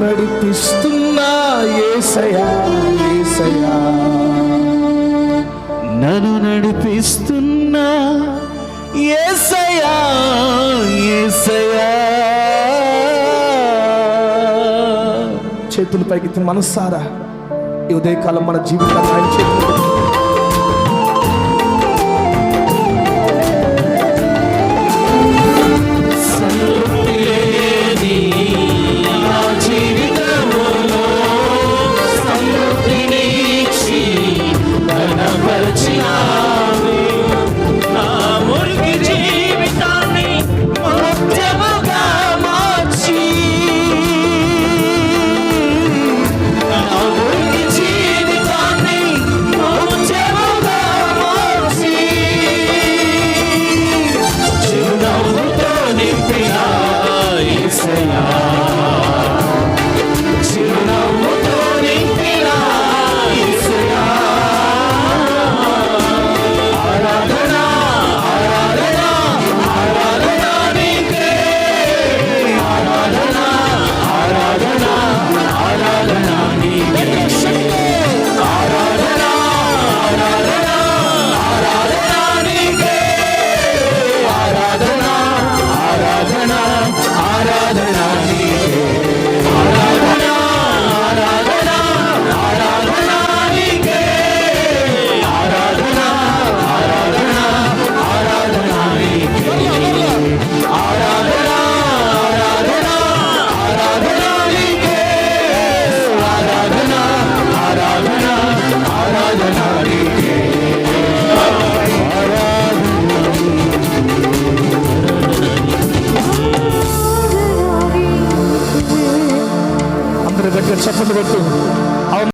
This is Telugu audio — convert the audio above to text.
నడిపిస్తున్నా ఏసయా ఏసయా నన్ను నడిపిస్తున్నా ఏసయా ఏసయా చేతులు పైకి మనస్సారా? ఈ ఉదయకాలం మన జీవితాన్ని ఆయన చేతులు করে দেখবেন স্বপ্ন দেখতে